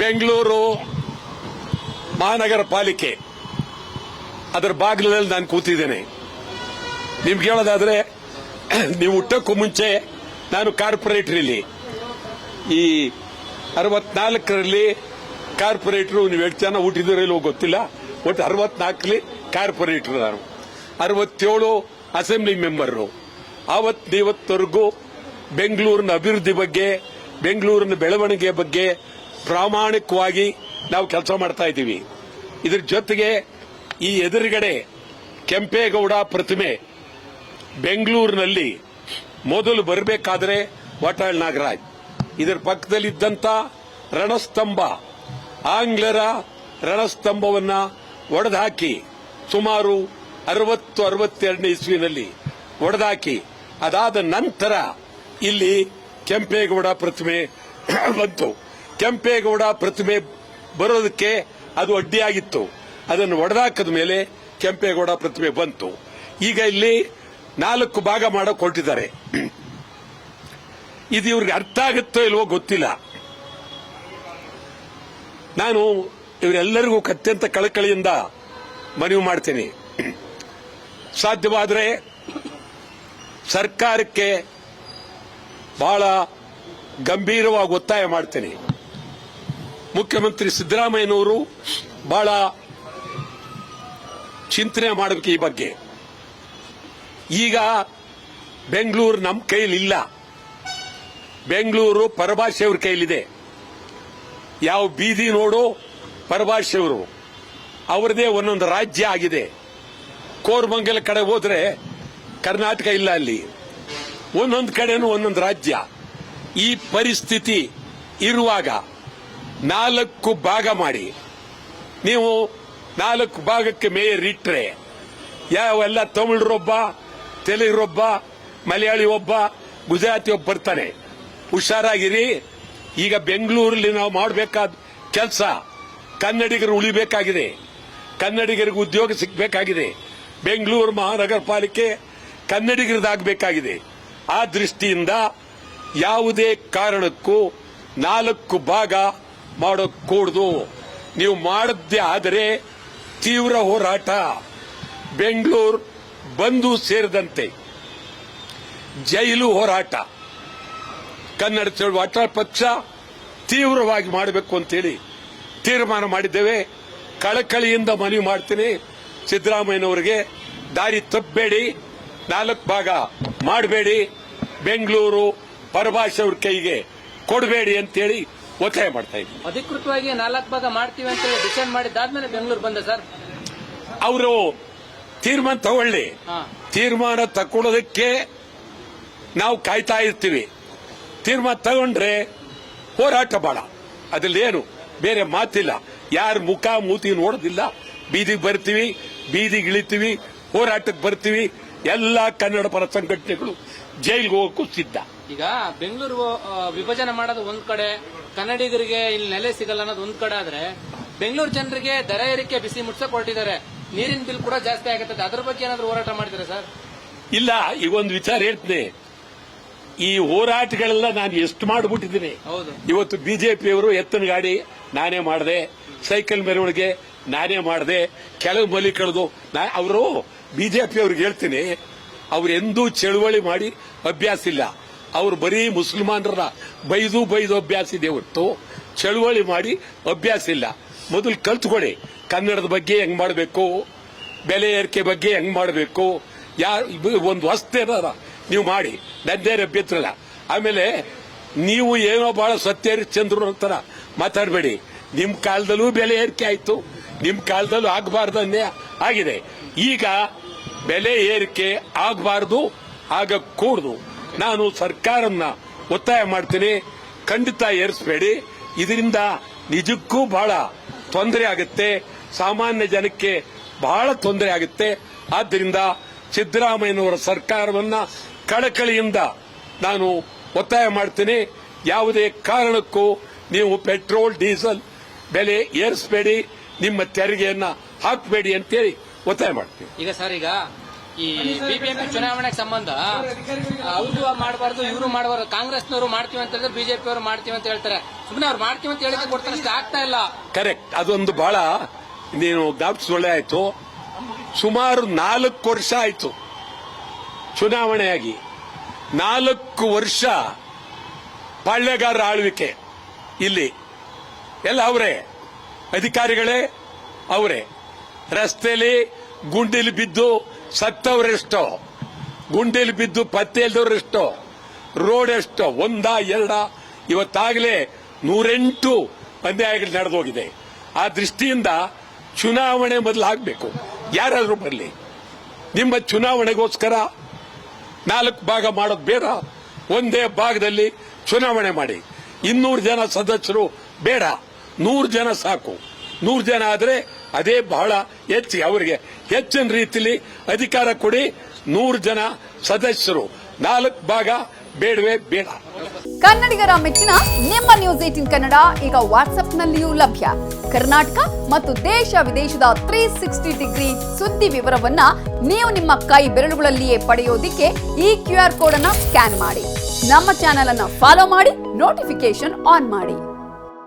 ಬೆಂಗಳೂರು ಮಹಾನಗರ ಪಾಲಿಕೆ. ಅದರ ಬಾಗಿಲಲ್ಲಿ ನಾನು ಕೂತಿದ್ದೇನೆ. ನಿಮ್ಗೆ ಹೇಳೋದಾದ್ರೆ, ನೀವು ಹುಟ್ಟಕ್ಕೂ ಮುಂಚೆ ನಾನು ಕಾರ್ಪೊರೇಟರ್ ಇಲ್ಲಿ ಈ ಅರವತ್ನಾಲ್ಕರಲ್ಲಿ ಕಾರ್ಪೊರೇಟರ್, ನೀವು ಎಷ್ಟು ಜನ ಹುಟ್ಟಿದಿರೋ ಇಲ್ವೋ ಗೊತ್ತಿಲ್ಲ. ಒಟ್ಟು ಅರವತ್ನಾಲ್ಕರಲ್ಲಿ ಕಾರ್ಪೊರೇಟರ್ ನಾನು. ಅರವತ್ತೇಳು ಅಸೆಂಬ್ಲಿ ಮೆಂಬರು ಆವತ್ತು ಇವತ್ತವರೆಗೂ ಬೆಂಗಳೂರಿನ ಅಭಿವೃದ್ಧಿ ಬಗ್ಗೆ, ಬೆಂಗಳೂರಿನ ಬೆಳವಣಿಗೆ ಬಗ್ಗೆ ಪ್ರಾಮಾಣಿಕವಾಗಿ ನಾವು ಕೆಲಸ ಮಾಡ್ತಾ ಇದ್ದೀವಿ. ಇದ್ರ ಜೊತೆಗೆ ಈ ಎದುರುಗಡೆ ಕೆಂಪೇಗೌಡ ಪ್ರತಿಮೆ ಬೆಂಗಳೂರಿನಲ್ಲಿ ಮೊದಲು ಬರಬೇಕಾದ್ರೆ ವಾಟಾಳ್ ನಾಗರಾಜ್. ಇದರ ಪಕ್ಕದಲ್ಲಿದ್ದಂಥ ರಣಸ್ತಂಭ, ಆಂಗ್ಲರ ರಣಸ್ತಂಭವನ್ನು ಒಡೆದಾಕಿ ಸುಮಾರು ಅರವತ್ತು, ಅರವತ್ತೆರಡನೇ ಇಸ್ವಿನಲ್ಲಿ ಒಡೆದಾಕಿ. ಅದಾದ ನಂತರ ಇಲ್ಲಿ ಕೆಂಪೇಗೌಡ ಪ್ರತಿಮೆ ಬಂತು. ಕೆಂಪೇಗೌಡ ಪ್ರತಿಮೆ ಬರೋದಕ್ಕೆ ಅದು ಅಡ್ಡಿಯಾಗಿತ್ತು. ಅದನ್ನು ಒಡೆದಾಕದ ಮೇಲೆ ಕೆಂಪೇಗೌಡ ಪ್ರತಿಮೆ ಬಂತು. ಈಗ ಇಲ್ಲಿ ನಾಲ್ಕು ಭಾಗ ಮಾಡೋಕೆ ಹೊರಟಿದ್ದಾರೆ ಇದು ಇವ್ರಿಗೆ ಅರ್ಥ ಆಗುತ್ತೋ ಇಲ್ವೋ ಗೊತ್ತಿಲ್ಲ. ನಾನು ಇವರೆಲ್ಲರಿಗೂ ಅತ್ಯಂತ ಕಳಕಳಿಯಿಂದ ಮನವಿ ಮಾಡ್ತೀನಿ. ಸಾಧ್ಯವಾದರೆ ಸರ್ಕಾರಕ್ಕೆ ಬಹಳ ಗಂಭೀರವಾಗಿ ಒತ್ತಾಯ ಮಾಡ್ತೇನೆ. ಮುಖ್ಯಮಂತ್ರಿ ಸಿದ್ದರಾಮಯ್ಯನವರು ಬಹಳ ಚಿಂತನೆ ಮಾಡಬೇಕು ಈ ಬಗ್ಗೆ. ಈಗ ಬೆಂಗಳೂರು ನಮ್ಮ ಕೈಲಿಲ್ಲ ಬೆಂಗಳೂರು ಪರಭಾಷೆಯವ್ರ ಕೈಲಿದೆ. ಯಾವ ಬೀದಿ ನೋಡು ಪರಭಾಷೆಯವರು ಅವರದೇ ಒಂದೊಂದು ರಾಜ್ಯ ಆಗಿದೆ. ಕೋರ್ಮಂಗಲ ಕಡೆ ಹೋದ್ರೆ ಕರ್ನಾಟಕ ಇಲ್ಲ ಅಲ್ಲಿ. ಒಂದೊಂದು ಕಡೆನೂ ಒಂದೊಂದು ರಾಜ್ಯ. ಈ ಪರಿಸ್ಥಿತಿ ಇರುವಾಗ ನಾಲ್ಕು ಭಾಗ ಮಾಡಿ. ನೀವು ನಾಲ್ಕು ಭಾಗಕ್ಕೆ ಮೇಯರ್ ಇಟ್ಟರೆ ಯಾವೆಲ್ಲ ತಮಿಳರೊಬ್ಬ ತೆಲುಗರೊಬ್ಬ ಮಲಯಾಳಿ ಒಬ್ಬ, ಗುಜರಾತಿ ಒಬ್ಬ ಬರ್ತಾನೆ. ಹುಷಾರಾಗಿರಿ. ಈಗ ಬೆಂಗಳೂರಲ್ಲಿ ನಾವು ಮಾಡಬೇಕಾದ ಕೆಲಸ, ಕನ್ನಡಿಗರು ಉಳಿಬೇಕಾಗಿದೆ. ಕನ್ನಡಿಗರಿಗೆ ಉದ್ಯೋಗ ಸಿಗಬೇಕಾಗಿದೆ. ಬೆಂಗಳೂರು ಮಹಾನಗರ ಪಾಲಿಕೆ ಕನ್ನಡಿಗರದಾಗಬೇಕಾಗಿದೆ. ಆ ದೃಷ್ಟಿಯಿಂದ ಯಾವುದೇ ಕಾರಣಕ್ಕೂ ನಾಲ್ಕು ಭಾಗ ಮಾಡೋಕ್ಕೂಡ್ದು. ನೀವು ಮಾಡದ್ದೇ ಆದರೆ ತೀವ್ರ ಹೋರಾಟ ಬೆಂಗಳೂರು ಬಂದು ಸೇರಿದಂತೆ. ಜೈಲು ಹೋರಾಟ. ಕನ್ನಡ ಚಳುವ ಅಟಲ್ ಪಕ್ಷ ತೀವ್ರವಾಗಿ ಮಾಡಬೇಕು ಅಂತೇಳಿ ತೀರ್ಮಾನ ಮಾಡಿದ್ದೇವೆ. ಕಳಕಳಿಯಿಂದ ಮನವಿ ಮಾಡ್ತೀನಿ. ಸಿದ್ದರಾಮಯ್ಯನವರಿಗೆ ದಾರಿ ತಪ್ಪಬೇಡಿ, ನಾಲ್ಕು ಭಾಗ ಮಾಡಬೇಡಿ, ಬೆಂಗಳೂರು ಪರಭಾಷೆಯವ್ರ ಕೈಗೆ ಕೊಡಬೇಡಿ ಅಂತೇಳಿ ಒತ್ತಾಯ ಮಾಡ್ತಾ ಇದ್ದೀವಿ ಅಧಿಕೃತವಾಗಿ ನಾಲ್ಕು ಭಾಗ ಮಾಡ್ತೀವಿ ಅಂತ ಡಿಸೈಡ್ ಮಾಡಿದ್ದಾದ್ಮೇಲೆ ಬೆಂಗಳೂರು ಬಂದ ಸರ್. ಅವರು ತೀರ್ಮಾನ ತಗೊಳ್ಳಿ. ತೀರ್ಮಾನ ತಗೊಳ್ಳೋದಕ್ಕೆ ನಾವು ಕಾಯ್ತಾ ಇರ್ತೀವಿ. ತೀರ್ಮಾನ ತಗೊಂಡ್ರೆ ಹೋರಾಟ ಬೇಡ. ಅದ್ರಲ್ಲಿ ಏನು? ಬೇರೆ ಮಾತಿಲ್ಲ. ಯಾರ ಮುಖ ಮೂತಿ ನೋಡೋದಿಲ್ಲ. ಬೀದಿಗೆ ಬರ್ತೀವಿ ಬೀದಿಗೆ ಇಳಿತೀವಿ ಹೋರಾಟಕ್ಕೆ ಬರ್ತೀವಿ. ಎಲ್ಲ ಕನ್ನಡ ಪರ ಸಂಘಟನೆಗಳು ಜೈಲಿಗೆ ಹೋಗಕ್ಕೂ ಸಿದ್ಧ. ಈಗ ಬೆಂಗಳೂರು ವಿಭಜನೆ ಮಾಡೋದು ಒಂದ್ ಕಡೆ ಕನ್ನಡಿಗರಿಗೆ ಇಲ್ಲಿ ನೆಲೆ ಸಿಗಲ್ಲ ಅನ್ನೋದು ಒಂದ್ ಕಡೆ ಆದ್ರೆ ಬೆಂಗಳೂರು ಜನರಿಗೆ ದರ ಏರಿಕೆ ಬಿಸಿ ಮುಟ್ಸಕ್ ಕೊಟ್ಟಿದ್ದಾರೆ ನೀರಿನ ಬಿಲ್ ಕೂಡ ಜಾಸ್ತಿ ಆಗುತ್ತದೆ. ಅದ್ರ ಬಗ್ಗೆ ಏನಾದ್ರು ಹೋರಾಟ ಮಾಡಿದ್ರೆ ಸರ್? ಇಲ್ಲ ಈಗ ಒಂದು ವಿಚಾರ ಹೇಳ್ತೀನಿ. ಈ ಹೋರಾಟಗಳೆಲ್ಲ ನಾನು ಎಷ್ಟು ಮಾಡಿಬಿಟ್ಟಿದ್ದೀನಿ. ಹೌದು. ಇವತ್ತು ಬಿಜೆಪಿಯವರು ಎತ್ತನ ಗಾಡಿ ನಾನೇ ಮಾಡಿದೆ ಸೈಕಲ್ ಮೆರವಣಿಗೆ ನಾನೇ ಮಾಡಿದೆ ಕೆಲವು ಮಲಿ ಕಳೆದು ಅವರು ಬಿಜೆಪಿ ಅವ್ರಿಗೆ ಹೇಳ್ತೀನಿ ಅವ್ರು ಎಂದೂ ಚಳುವಳಿ ಮಾಡಿ ಅಭ್ಯಾಸ ಇಲ್ಲ. ಅವ್ರು ಬರೀ ಮುಸಲ್ಮಾನರ ಬೈದು ಬೈದು ಅಭ್ಯಾಸ ಇದೆ ಹೊರತು ಚಳುವಳಿ ಮಾಡಿ ಅಭ್ಯಾಸ ಇಲ್ಲ. ಮೊದಲು ಕಲ್ತ್ಕೊಳ್ಳಿ. ಕನ್ನಡದ ಬಗ್ಗೆ ಹೆಂಗ್ ಮಾಡಬೇಕು? ಬೆಲೆ ಏರಿಕೆ ಬಗ್ಗೆ ಹೆಂಗ್ ಮಾಡಬೇಕು? ಯಾರು ಒಂದು ವಸ್ತೇನಾರ ನೀವು ಮಾಡಿ. ನನ್ನೇನು ಅಭ್ಯಂತರ ಆಮೇಲೆ ನೀವು ಏನೋ ಬಹಳ ಚಂದ್ರು ಅಂತಾರ, ಮಾತಾಡಬೇಡಿ. ನಿಮ್ ಕಾಲದಲ್ಲೂ ಬೆಲೆ ಏರಿಕೆ ಆಯ್ತು. ನಿಮ್ ಕಾಲದಲ್ಲೂ ಆಗಬಾರ್ದನ್ನೇ ಆಗಿದೆ. ಈಗ ಬೆಲೆ ಏರಿಕೆ ಆಗಬಾರ್ದು, ಆಗ ಕೂಡ್ದು. ನಾನು ಸರ್ಕಾರನ್ನ ಒತ್ತಾಯ ಮಾಡ್ತೀನಿ. ಖಂಡಿತ ಏರಿಸಬೇಡಿ. ಇದರಿಂದ ನಿಜಕ್ಕೂ ಬಹಳ ತೊಂದರೆ ಆಗುತ್ತೆ. ಸಾಮಾನ್ಯ ಜನಕ್ಕೆ ಬಹಳ ತೊಂದರೆ ಆಗುತ್ತೆ. ಆದ್ದರಿಂದ ಸಿದ್ದರಾಮಯ್ಯನವರ ಸರ್ಕಾರವನ್ನ ಕಳಕಳಿಯಿಂದ ನಾನು ಒತ್ತಾಯ ಮಾಡ್ತೀನಿ. ಯಾವುದೇ ಕಾರಣಕ್ಕೂ ನೀವು ಪೆಟ್ರೋಲ್, ಡೀಸೆಲ್ ಬೆಲೆ ಏರಿಸಬೇಡಿ. ನಿಮ್ಮ ತೆರಿಗೆಯನ್ನ ಹಾಕಬೇಡಿ ಅಂತೇಳಿ ಒತ್ತಾಯ ಮಾಡ್ತೀನಿ. ಈಗ ಸರ್ ಈಗ ಈ ಬಿಬಿಎಂಪಿ ಚುನಾವಣೆಗೆ ಸಂಬಂಧ ಅವರು ಮಾಡಬಾರ್ದು, ಇವರು ಮಾಡಬಾರ್ದು, ಕಾಂಗ್ರೆಸ್ನವರು ಮಾಡ್ತೀವಿ ಅಂತ ಹೇಳಿದ್ರೆ ಬಿಜೆಪಿ ಅವರು ಮಾಡ್ತೀವಿ ಅಂತ ಹೇಳ್ತಾರೆ. ಸುಮ್ಮನೆ ಅವ್ರು ಮಾಡ್ತೀವಿ ಅಂತ ಹೇಳಿದ್ರೆ ಕೊಡ್ತಾರೆ ಆಗ್ತಾ ಇಲ್ಲ. ಕರೆಕ್ಟ್ ಅದೊಂದು ಬಹಳ ನೀನು ಒಳ್ಳೆ ಆಯ್ತು. ಸುಮಾರು ನಾಲ್ಕು ವರ್ಷ ಆಯ್ತು ಚುನಾವಣೆಯಾಗಿ. ನಾಲ್ಕು ವರ್ಷ ಪಾಳ್ಯಗಾರರ ಆಳ್ವಿಕೆ ಇಲ್ಲಿ. ಎಲ್ಲ ಅವರೇ, ಅಧಿಕಾರಿಗಳೇ ಅವರೇ. ರಸ್ತೆಯಲ್ಲಿ ಗುಂಡಿಲಿ ಬಿದ್ದು ಸತ್ತವರೆಷ್ಟೋ? ಗುಂಡಿಲಿ ಬಿದ್ದು ಪತ್ತೆ ಎಷ್ಟೋ ರೋಡ್ ಎಷ್ಟೋ? ಒಂದ, ಎರಡ? ಇವತ್ತಾಗಲೇ ನೂರೆಂಟು ಅನ್ಯಾಯಗಳು ನಡೆದೋಗಿದೆ. ಆ ದೃಷ್ಟಿಯಿಂದ ಚುನಾವಣೆ ಮೊದಲು ಆಗಬೇಕು ಯಾರಾದರೂ ಬರಲಿ. ನಿಮ್ಮ ಚುನಾವಣೆಗೋಸ್ಕರ ನಾಲ್ಕು ಭಾಗ ಮಾಡೋದು ಬೇಡ. ಒಂದೇ ಭಾಗದಲ್ಲಿ ಚುನಾವಣೆ ಮಾಡಿ. ಇನ್ನೂರು ಜನ ಸದಸ್ಯರು ಬೇಡ. ನೂರು ಜನ ಸಾಕು. ನೂರು ಜನ ಆದ್ರೆ ಅದೇ ಬಹಳ ಹೆಚ್ಚು, ಅವರಿಗೆ ಹೆಚ್ಚಿನ ರೀತಿಯಲ್ಲಿ ಅಧಿಕಾರ ಕೊಡಿ. ನೂರು ಜನ ಸದಸ್ಯರು. ನಾಲ್ಕು ಭಾಗ ಬೇಡವೇ ಬೇಡ. ಕನ್ನಡಿಗರ ಮೆಚ್ಚಿನ ನಿಮ್ಮ ನ್ಯೂಸ್ ಏಟಿನ್ ಕನ್ನಡ ಈಗ ವಾಟ್ಸ್ಆಪ್ನಲ್ಲಿಯೂ ಲಭ್ಯ. ಕರ್ನಾಟಕ ಮತ್ತು ದೇಶ ವಿದೇಶದ ತ್ರೀ ಸಿಕ್ಸ್ಟಿ ಡಿಗ್ರಿ ಸುದ್ದಿ ವಿವರವನ್ನ ನೀವು ನಿಮ್ಮ ಕೈ ಬೆರಳುಗಳಲ್ಲಿಯೇ ಪಡೆಯೋದಿಕ್ಕೆ ಈ ಕ್ಯೂ ಆರ್ ಕೋಡ್ ಅನ್ನ ಸ್ಕ್ಯಾನ್ ಮಾಡಿ. ನಮ್ಮ ಚಾನೆಲ್ ಅನ್ನ ಫಾಲೋ ಮಾಡಿ ನೋಟಿಫಿಕೇಶನ್ ಆನ್ ಮಾಡಿ.